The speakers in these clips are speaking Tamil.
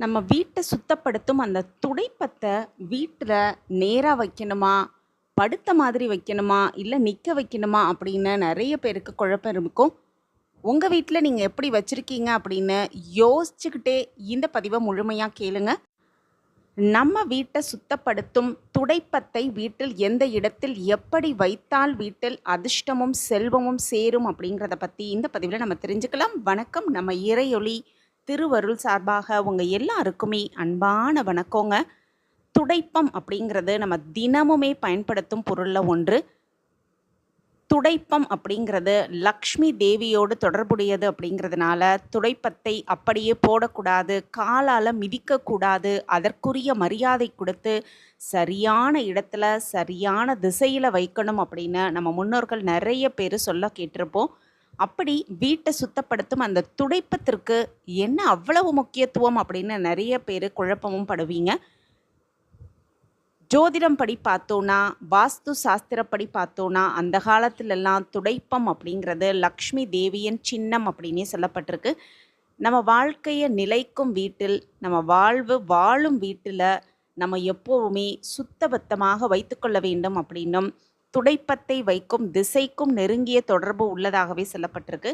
நம்ம வீட்டை சுத்தப்படுத்தும் அந்த துடைப்பத்தை வீட்டில் நேராக வைக்கணுமா? படுத்த மாதிரி வைக்கணுமா? இல்லை நிற்க வைக்கணுமா? அப்படின்னு நிறைய பேருக்கு குழப்பம் இருக்கும். உங்கள் வீட்டில் நீங்கள் எப்படி வச்சுருக்கீங்க அப்படின்னு யோசிச்சுக்கிட்டே இந்த பதிவை முழுமையாக கேளுங்க. நம்ம வீட்டை சுத்தப்படுத்தும் துடைப்பத்தை வீட்டில் எந்த இடத்தில் எப்படி வைத்தால் வீட்டில் அதிர்ஷ்டமும் செல்வமும் சேரும் அப்படிங்கிறத பற்றி இந்த பதிவில் நம்ம தெரிஞ்சுக்கலாம். வணக்கம். நம்ம இறையொளி திருவருள் சார்பாக உங்கள் எல்லாருக்குமே அன்பான வணக்கங்க. துடைப்பம் அப்படிங்கிறது நம்ம தினமுமே பயன்படுத்தும் பொருளில் ஒன்று. துடைப்பம் அப்படிங்கிறது லக்ஷ்மி தேவியோடு தொடர்புடையது அப்படிங்கிறதுனால துடைப்பத்தை அப்படியே போடக்கூடாது காலால் மிதிக்கக்கூடாது அதற்குரிய மரியாதை கொடுத்து சரியான இடத்துல சரியான திசையில் வைக்கணும் அப்படின்னு நம்ம முன்னோர்கள் நிறைய பேர் சொல்ல கேட்டிருப்போம். அப்படி வீட்டை சுத்தப்படுத்தும் அந்த துடைப்பத்திற்கு என்ன அவ்வளவு முக்கியத்துவம் அப்படின்னு நிறைய பேர் குழப்பமும் படுவீங்க. ஜோதிடம் படி பார்த்தோன்னா வாஸ்து சாஸ்திரப்படி பார்த்தோன்னா அந்த காலத்திலெல்லாம் துடைப்பம் அப்படிங்கிறது லக்ஷ்மி தேவியின் சின்னம் அப்படின்னே சொல்லப்பட்டிருக்கு. நம்ம வாழ்க்கையை நிலைக்கும் வீட்டில் நம்ம வாழ்வு வாழும் வீட்டில் நம்ம எப்போவுமே சுத்தபத்தமாக வைத்துக்கொள்ள வேண்டும் அப்படின்னும் துடைப்பத்தை வைக்கும் திசைக்கும் நெருங்கிய தொடர்பு உள்ளதாகவே சொல்லப்பட்டிருக்கு.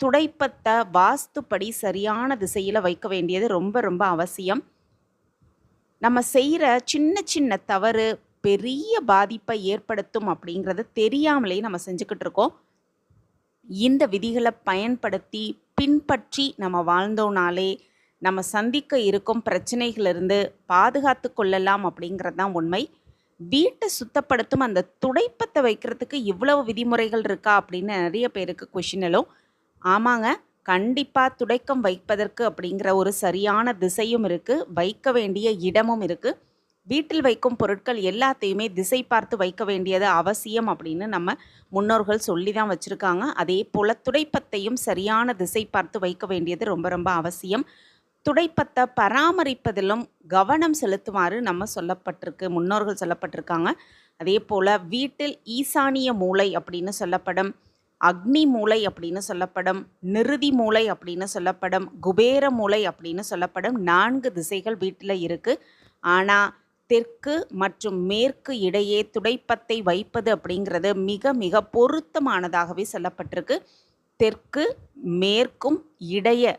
துடைப்பத்தை வாஸ்துப்படி சரியான திசையில் வைக்க வேண்டியது ரொம்ப ரொம்ப அவசியம். நம்ம செய்கிற சின்ன சின்ன தவறு பெரிய பாதிப்பை ஏற்படுத்தும் அப்படிங்கிறது தெரியாமலே நம்ம செஞ்சுக்கிட்டு இருக்கோம். இந்த விதிகளை பயன்படுத்தி பின்பற்றி நம்ம வாழ்ந்தோனாலே நம்ம சந்திக்க இருக்கும் பிரச்சனைகளிலிருந்து பாதுகாத்து கொள்ளலாம் அப்படிங்கிறது தான் உண்மை. வீட்டை சுத்தப்படுத்தும் அந்த துடைப்பத்தை வைக்கிறதுக்கு இவ்வளவு விதிமுறைகள் இருக்கா அப்படின்னு நிறைய பேருக்கு கொஷின் எழும். ஆமாங்க கண்டிப்பாக துடைக்கம் வைப்பதற்கு அப்படிங்கிற ஒரு சரியான திசையும் இருக்குது வைக்க வேண்டிய இடமும் இருக்குது வீட்டில் வைக்கும் பொருட்கள் எல்லாத்தையுமே திசை பார்த்து வைக்க வேண்டியது அவசியம் அப்படின்னு நம்ம முன்னோர்கள் சொல்லி தான் வச்சுருக்காங்க. அதே போல் துடைப்பத்தையும் சரியான திசை பார்த்து வைக்க வேண்டியது ரொம்ப ரொம்ப அவசியம். துடைப்பத்தை பராமரிப்பதிலும் கவனம் செலுத்துமாறு நம்ம சொல்லப்பட்டிருக்கு முன்னோர்கள் சொல்லப்பட்டிருக்காங்க. அதே போல் வீட்டில் ஈசானிய மூளை அப்படின்னு சொல்லப்படும் அக்னி மூளை அப்படின்னு சொல்லப்படும் நிறுதி மூளை அப்படின்னு சொல்லப்படும் குபேர மூளை அப்படின்னு சொல்லப்படும் நான்கு திசைகள் வீட்டில் இருக்குது ஆனால் தெற்கு மற்றும் மேற்கு இடையே துடைப்பத்தை வைப்பது அப்படிங்கிறது மிக மிக பொருத்தமானதாகவே சொல்லப்பட்டிருக்கு. தெற்கு மேற்கும் இடைய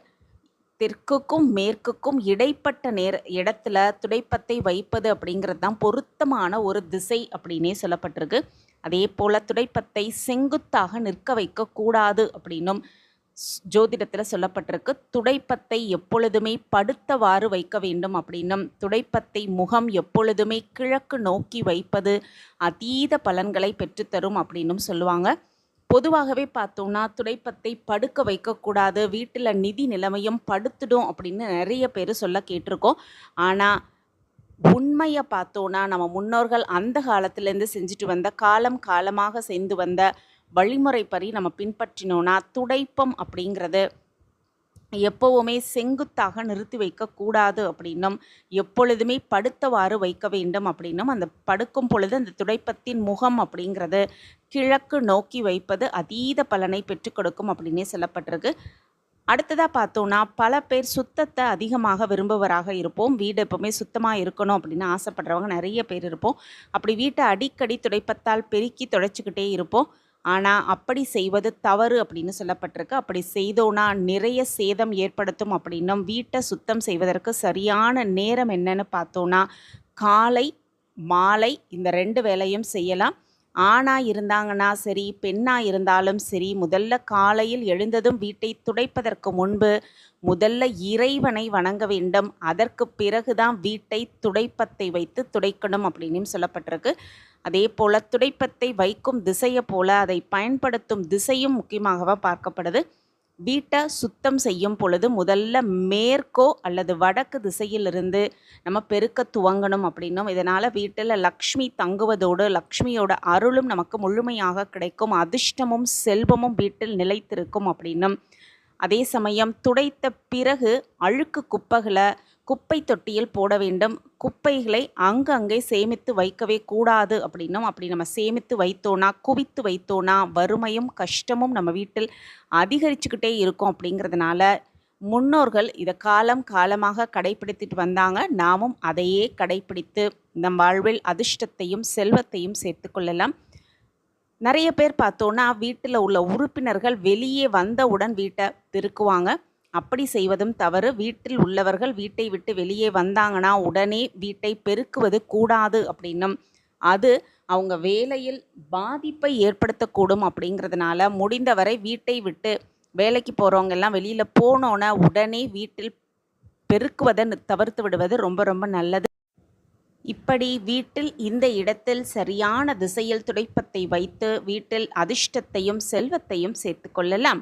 தெற்குக்கும் மேற்குக்கும் இடைப்பட்ட நேர இடத்துல துடைப்பத்தை வைப்பது அப்படிங்கிறது தான் பொருத்தமான ஒரு திசை அப்படின்னே சொல்லப்பட்டிருக்கு. அதே போல் துடைப்பத்தை செங்குத்தாக நிற்க வைக்கக்கூடாது அப்படின்னும் ஜோதிடத்தில் சொல்லப்பட்டிருக்கு. துடைப்பத்தை எப்பொழுதுமே படுத்தவாறு வைக்க வேண்டும் அப்படின்னும் துடைப்பத்தை முகம் எப்பொழுதுமே கிழக்கு நோக்கி வைப்பது அதீத பலன்களை பெற்றுத்தரும் அப்படின்னும் சொல்லுவாங்க. பொதுவாகவே பார்த்தோம்னா துடைப்பத்தை படுக்க வைக்கக்கூடாது வீட்டில் நிதி நிலைமையும் படுத்துடும் அப்படின்னு நிறைய பேர் சொல்ல கேட்டிருக்கோம். ஆனால் உண்மையை பார்த்தோன்னா நம்ம முன்னோர்கள் அந்த காலத்துலேருந்து செஞ்சுட்டு வந்த காலம் காலமாக செய்து வந்த வழிமுறைப்படி நம்ம பின்பற்றினோன்னா துடைப்பம் அப்படிங்கிறது எப்போவுமே செங்குத்தாக நிறுத்தி வைக்கக்கூடாது அப்படின்னும் எப்பொழுதுமே படுத்தவாறு வைக்க வேண்டும் அப்படின்னும் அந்த படுக்கும் பொழுது அந்த துடைப்பத்தின் முகம் அப்படிங்கிறது கிழக்கு நோக்கி வைப்பது அதீத பலனை பெற்றுக் கொடுக்கும் அப்படின்னே சொல்லப்பட்டிருக்கு. அடுத்ததாக பார்த்தோன்னா பல பேர் சுத்தத்தை அதிகமாக விரும்புவராக இருப்போம். வீடு எப்போவுமே சுத்தமாக இருக்கணும் அப்படின்னு ஆசைப்படுறவங்க நிறைய பேர் இருப்போம். அப்படி வீட்டை அடிக்கடி துடைப்பத்தால் பெருக்கி துடைச்சிக்கிட்டே இருப்போம். ஆனால் அப்படி செய்வது தவறு அப்படின்னு சொல்லப்பட்டிருக்கு. அப்படி செய்தோன்னா நிறைய சேதம் ஏற்படுத்தும் அப்படின்னும் வீட்டை சுத்தம் செய்வதற்கு சரியான நேரம் என்னன்னு பார்த்தோன்னா காலை மாலை இந்த ரெண்டு வேலையும் செய்யலாம். ஆணாக இருந்தாங்கன்னா சரி பெண்ணாக இருந்தாலும் சரி முதல்ல காலையில் எழுந்ததும் வீட்டை துடைப்பதற்கு முன்பு முதல்ல இறைவனை வணங்க வேண்டும். அதற்கு பிறகுதான் வீட்டை துடைப்பத்தை வைத்து துடைக்கணும் அப்படின்னு சொல்லப்பட்டிருக்கு. அதே போல் துடைப்பத்தை வைக்கும் திசையை போல அதை பயன்படுத்தும் திசையும் முக்கியமாகவே பார்க்கப்படுது. வீட்டை சுத்தம் செய்யும் பொழுது முதல்ல மேற்கோ அல்லது வடக்கு திசையிலிருந்து நம்ம பெருக்க துவங்கணும் அப்படின்னும். இதனால் வீட்டில் லக்ஷ்மி தங்குவதோடு லக்ஷ்மியோட அருளும் நமக்கு முழுமையாக கிடைக்கும். அதிர்ஷ்டமும் செல்வமும் வீட்டில் நிலைத்திருக்கும் அப்படின்னும். அதே சமயம் துடைத்த பிறகு அழுக்கு குப்பைகளை குப்பை தொட்டியில் போட வேண்டும். குப்பைகளை அங்கங்கே சேமித்து வைக்கவே கூடாது அப்படின்னும். அப்படி நம்ம சேமித்து வைத்தோன்னா குவித்து வைத்தோன்னா வறுமையும் கஷ்டமும் நம்ம வீட்டில் அதிகரிச்சுக்கிட்டே இருக்கும் அப்படிங்கிறதுனால முன்னோர்கள் இதை காலம் காலமாக கடைபிடித்துட்டு வந்தாங்க. நாமும் அதையே கடைப்பிடித்து நம் வாழ்வில் அதிர்ஷ்டத்தையும் செல்வத்தையும் சேர்த்து கொள்ளலாம். நிறைய பேர் பார்த்தோன்னா வீட்டில் உள்ள உறுப்பினர்கள் வெளியே வந்தவுடன் வீட்டை பெருக்குவாங்க அப்படி செய்வதும் தவறு. வீட்டில் உள்ளவர்கள் வீட்டை விட்டு வெளியே வந்தாங்கன்னா உடனே வீட்டை பெருக்குவது கூடாது அப்படின்னும். அது அவங்க வேலையில் பாதிப்பை ஏற்படுத்தக்கூடும் அப்படிங்கிறதுனால முடிந்தவரை வீட்டை விட்டு வேலைக்கு போகிறவங்க எல்லாம் வெளியில் போனோன்னே உடனே வீட்டில் பெருக்குவதை தவிர்த்து விடுவது ரொம்ப ரொம்ப நல்லது. இப்படி வீட்டில் இந்த இடத்தில் சரியான திசையில் துடைப்பத்தை வைத்து வீட்டில் அதிர்ஷ்டத்தையும் செல்வத்தையும் சேர்த்து கொள்ளலாம்.